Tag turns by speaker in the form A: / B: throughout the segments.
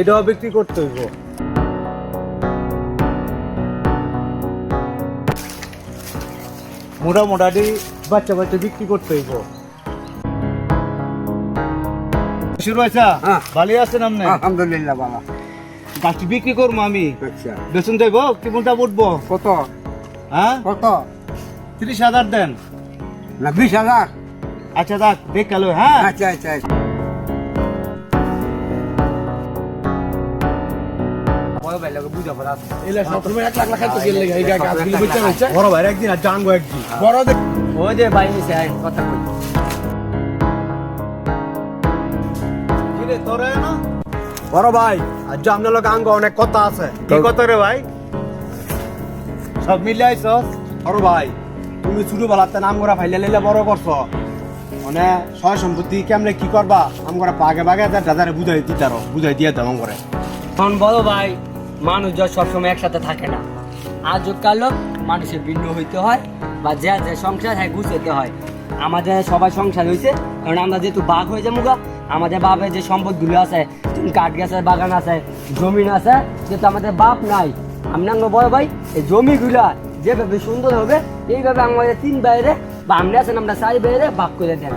A: এটাও বিক্রি করতে হইব। মোটা মোটামুটি বাচ্চা বাচ্চা বিক্রি করতে হইব। শুরু হয়েছা
B: হ্যাঁ।
A: ভালো আছেন আপনি?
B: আলহামদুলিল্লাহ বাবা
A: গাছটি বিক্রি করব আমি।
B: আচ্ছা।
A: বেতন দেবো? কেমনটা উঠবো?
B: কত?
A: হ্যাঁ?
B: কত?
A: তিরিশ হাজার দেন।
B: না বিশ হাজার।
A: আচ্ছা দেখ দেখ হ্যাঁ?
B: আচ্ছা আচ্ছা।
A: বড় ভাই একদিন আর জানব একদিন।
C: ওই যে ভাই নিছে আয়, কথা কই।
A: কিরে তোরে না?
D: বড় ভাই আজ আপনার লোক আঙ্গ অনেক কথা আছে।
A: কি কথা রে ভাই? সব মিলে আইসস
D: বড় ভাই তুমি ছোট বেলাতে নাম করা ফাইলে লাইলে বড় করছ। মানে সয় সম্পত্তি কেমনে কি করবা? আম করে বাগে দাদারে বুঝাই দিতারো বুঝাই দিয়ে দাম করে।
C: এখন বলো ভাই মানুষ যা সবসময় একসাথে থাকে না। আজ কালো মানুষের ভিন্ন হইতে হয় বা যে যে সংসার হ্যাঁ গুছাইতে হয়। আমাদের সবাই সংসার হয়েছে কারণ আমরা যেহেতু বাঘ হয়ে যাব গা, আমাদের বাপের যে সম্পদগুলো আছে কাঠ গাছের বাগান আছে জমিন আছে যেহেতু আমাদের বাপ নাই আমি না বড় ভাই এই জমিগুলা যেভাবে সুন্দর হবে এইভাবে আমাদের তিন বাইরে বা আমরা আছেন আমরা চারি বাইরে ভাগ করে দেন।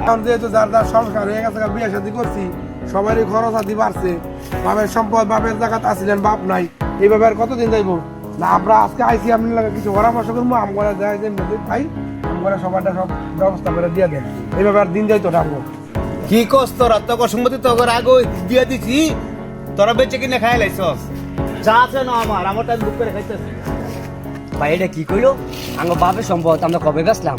E: এখন যেহেতু যার যার সংসার হয়ে গেছে বিয়ে শাদী করছি সবারই খরচ আদি বাড়ছে। বাপের সম্পদ বাপের জায়গাতে আসছিলেন বাপ নাই। এইভাবে আর কতদিন যাইবো? না আমরা আজকে আইসি আপনি লাগে কিছু পরামর্শ করব আমরা যাই যে মেয়েদের পাই আমরা সবারটা সব ব্যবস্থা করে দিয়ে দেন। এইভাবে আর দিন যাইতো ডাকবো
A: কি কস তোরা? তোর সম্মতি তোর আগে দিয়ে দিছি। তোরা বেঁচে কিনে খাই লাইছস। যা আছে না আমার আমারটা বুক করে খাইতেছি।
C: ভাই এটা কি কইলো? আমার বাপের সম্পদ আমরা কবে গেছিলাম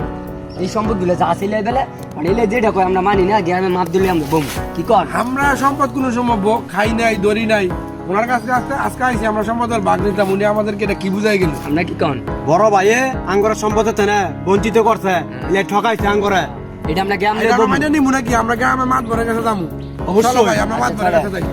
C: এই সম্পদগুলো যা ছিল বেলে এলে যেটা কই আমরা মানি না গ্রামে মাপ দিলে আমরা বম। কি কর?
E: আমরা সম্পদ কোনো সময় খাই নাই দড়ি নাই। ওনার কাছে আজকে আজকে আইসি আমরা সম্পদের ভাগ নিতাম উনি আমাদেরকে এটা কি বুঝাই গেল?
C: আমরা কি কন?
D: বড় ভাইয়ে আঙ্গরের সম্পদে তেনে বঞ্চিত করছে ইলে ঠকাইছে আঙ্গরে।
C: এটা আমরা গ্রামে
E: মানে নিমু নাকি? আমরা গ্রামে মাছ ভরে কাছে যাব
D: অবশ্যই।
E: ভাই আমরা মাছ ভরে কাছে যাই।